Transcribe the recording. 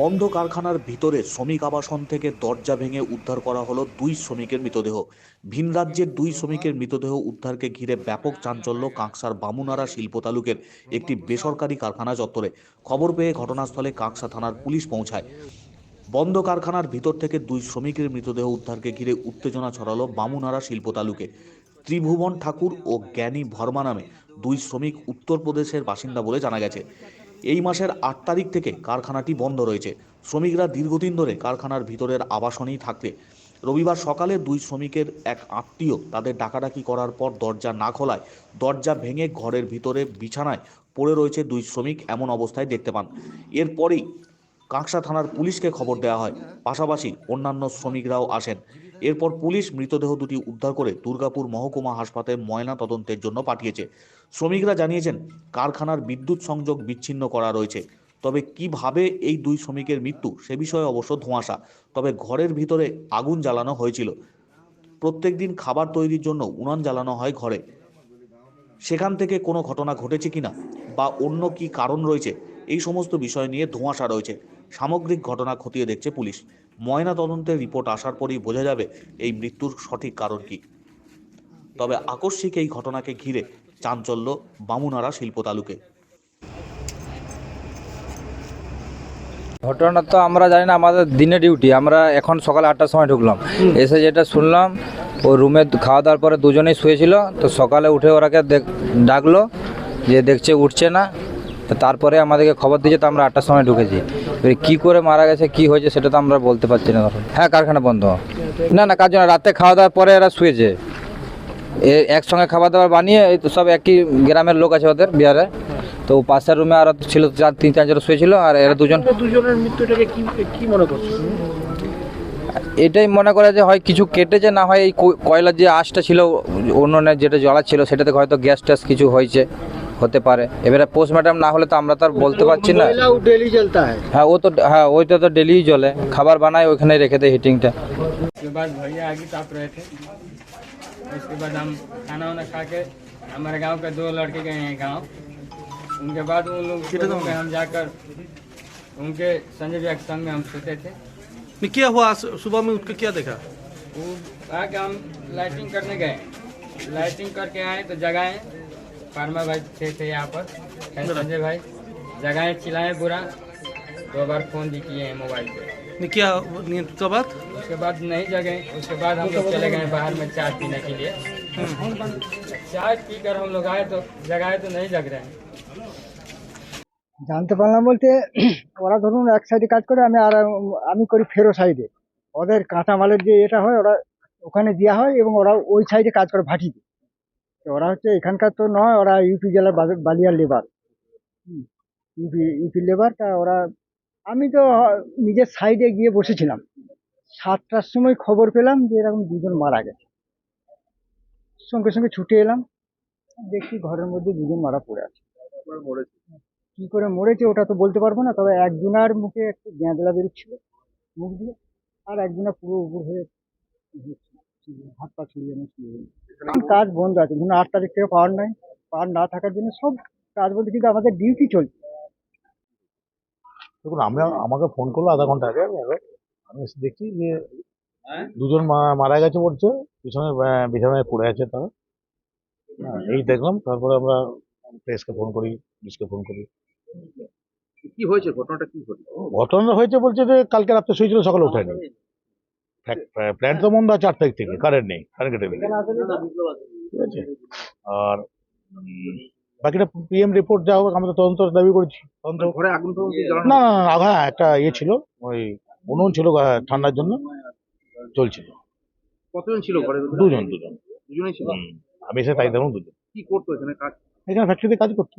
বন্ধ কারখানার ভিতরে শ্রমিক আবাসন থেকে দরজা ভেঙে উদ্ধার করা হলো দুই শ্রমিকের মৃতদেহ। ভিন রাজ্যের দুই শ্রমিকের মৃতদেহ উদ্ধারকে ঘিরে ব্যাপক চাঞ্চল্য কাঁকসার বামুনারা শিল্প তালুকের একটি বেসরকারি কারখানা চত্বরে। খবর পেয়ে ঘটনাস্থলে কাঁকসা থানার পুলিশ পৌঁছায়। বন্ধ কারখানার ভিতর থেকে দুই শ্রমিকের মৃতদেহ উদ্ধারকে ঘিরে উত্তেজনা ছড়ালো বামুনারা শিল্প তালুকে। ত্রিভুবন ঠাকুর ও জ্ঞানী ভর্মা নামে দুই শ্রমিক উত্তরপ্রদেশের বাসিন্দা বলে জানা গেছে। এই মাসের আট তারিখ থেকে কারখানাটি বন্ধ রয়েছে। শ্রমিকরা দীর্ঘদিন ধরে কারখানার ভিতরের আবাসনেই থাকতে রবিবার সকালে দুই শ্রমিকের এক আত্মীয় তাদের ডাকাডাকি করার পর দরজা না খোলায় দরজা ভেঙে ঘরের ভিতরে বিছানায় পড়ে রয়েছে দুই শ্রমিক এমন অবস্থায় দেখতে পান। এরপরেই কাঁকসা থানার পুলিশকে খবর দেওয়া হয়। পাশাপাশি অন্যান্য শ্রমিকরাও আসেন। এরপর পুলিশ মৃতদেহ দুটি উদ্ধার করে দুর্গাপুর মহকুমা হাসপাতালে ময়না তদন্তের জন্য পাঠিয়েছে। শ্রমিকরা জানিয়েছেন, কারখানার বিদ্যুৎ সংযোগ বিচ্ছিন্ন করা রয়েছে। তবে কীভাবে এই দুই শ্রমিকের মৃত্যু, সে বিষয়ে অবশ্য ধোঁয়াশা। তবে ঘরের ভিতরে আগুন জ্বালানো হয়েছিল। প্রত্যেক দিন খাবার তৈরির জন্য উনান জ্বালানো হয় ঘরে। সেখান থেকে কোনো ঘটনা ঘটেছে কিনা বা অন্য কি কারণ রয়েছে, এই সমস্ত বিষয় নিয়ে ধোঁয়াশা রয়েছে। সামগ্রিক ঘটনা খতিয়ে দেখছে পুলিশ। ময়না তদন্তের রিপোর্ট আসার পরেই বোঝা যাবে এই মৃত্যুর সঠিক কারণ কি। তবে আকস্মিক এই ঘটনাকে ঘিরে চাঞ্চল্য বামুনারা শিল্প তালুকে। ঘটনা তো আমরা জানি না, আমাদের দিনে ডিউটি। আমরা এখন সকালে আটটার সময় ঢুকলাম। এসে যেটা শুনলাম, ও রুমে খাওয়া দাওয়ার পরে দুজনেই শুয়েছিল। তো সকালে উঠে ওরাকে ডাকলো যে দেখছে উঠছে না। তারপরে আমাদেরকে খবর দিয়েছে, তো আমরা আটটার সময় ঢুকেছি। কী করে মারা গেছে কি হয়েছে সেটা তো আমরা বলতে পারছি না হ্যাঁ কারখানা বন্ধ। না না কার জন্য? রাতে খাওয়া দাওয়ার পরে এরা শুয়েছে। এ একসঙ্গে খাবার দাবার বানিয়ে এই তো সব একই গ্রামের লোক আছে ওদের বিহারে। তো পাশের রুমে আর ছিল চার তিন চারজন শুয়েছিল আর এরা দুজন। দুজনের মৃত্যুটাকে কি কি মনে করছ এটাই মনে করে যে হয় কিছু কেটেছে না হয় এই কয়লার যে আঁশটা ছিল উনুনে যেটা জ্বলা ছিল সেটাতে হয়তো গ্যাস ট্যাস কিছু হয়েছে। হতে পারে এবারে পোস্টমর্টম না হলে তো আমরা তো আর বলতে পারছি না कोयला डेली जलता है হ্যাঁ ও তো হ্যাঁ ওইটা তো ডেলি জ্বলে খাবার বানায় ওইখানে রেখে দেয় হিটিংটা उसके बाद भैया आगे ताप रहे थे उसके बाद हम खाना वाना खा के हमारे गांव के दो लड़के गए हैं गांव उनके बाद उन लोग के रूम में हम जाकर उनके संजय भैया के संग में हम सोते थे नहीं, क्या हुआ आज सुबह में उठ के क्या देखा वो आके हम लाइटिंग करने गए लाइटिंग करके आए तो जगाए फार्मा भाई थे थे यहाँ पर है संजय भाई जगाए चिल्लाए बुरा दो बार फोन भी किए हैं मोबाइल पे नहीं, क्या नहीं, उसके बाद उसके बाद नहीं जगे उसके बाद हम लोग चले गए बाहर में चाय पीने के लिए चाय पीकर हम लोग आए तो जगाए तो नहीं जग रहे हैं জানতে পারলাম বলতে ওরা ধরুন এক সাইডে কাজ করে আমি আর আমি করি ফেরো সাইডে ওদের কাঁচামালের যে এটা হয় ওরা ওখানে দেওয়া হয় এবং ওরা ওই সাইডে কাজ করে ভাটিতে তো ওরা হচ্ছে এখানকার তো নয় ওরা ইউপি জেলার বালি- বালিয়ার লেবার ইউপি ইউপি লেবার তা ওরা আমি তো নিজের সাইডে গিয়ে বসেছিলাম। সাতটার সময় খবর পেলাম যে এরকম দুজন মারা গেছে। সঙ্গে সঙ্গে ছুটে এলাম দেখি ঘরের মধ্যে দুজন মারা পড়ে আছে। কি করে মরেছে ওটা তো বলতে পারব না তবে একজনের মুখে একটু গ্যাঁদলা বেরোচ্ছিল মুখ দিয়ে আর একজনের পুরো উপর হয়ে হাত পা ছড়িয়ে নিয়ে শুয়ে কাজ বন্ধ আছে ধরুন আট তারিখ থেকে পাওয়ার নাই পাওয়ার না থাকার জন্য সব কাজ বলতে কিন্তু আমাদের ডিউটি চলছে। দেখুন আমরা আমাকে ফোন করল আধা ঘণ্টা আগে আমি আমি এসে দেখছি যে দুজন মা- মারা গেছে বলছে পিছনে বিছানায় পড়ে আছে তারা। হ্যাঁ, এই দেখলাম তারপরে আমরা প্রেসকে ফোন করি পুলিশকে ফোন করি। কি হয়েছে? ঘটনাটা কি হয়েছে ঘটনা হয়েছে বলছে যে কালকে রাত্রে শুয়েছিল সকালে ওঠেনি প্ল্যান্ট তো বন্ধ আছে আট তারিখ থেকে কারেন্ট নেই কারেন্ট কেটে দিয়েছে। ঠিক আছে। আর বাকিটা পিএম রিপোর্ট যা হোক আমরা তদন্ত দাবি করছি। তদন্ত না না না হ্যাঁ একটা ইয়ে ছিল ওই উনুন ছিল ঠান্ডার জন্য চলছিল। কতজন ছিল ঘরে দুজন? দুজন দুজনেই ছিল? আমি এসে তাই দেখুন দুজন। কি করতো এখানে কাজ? এখানে ফ্যাক্টরিতে কাজ করতো।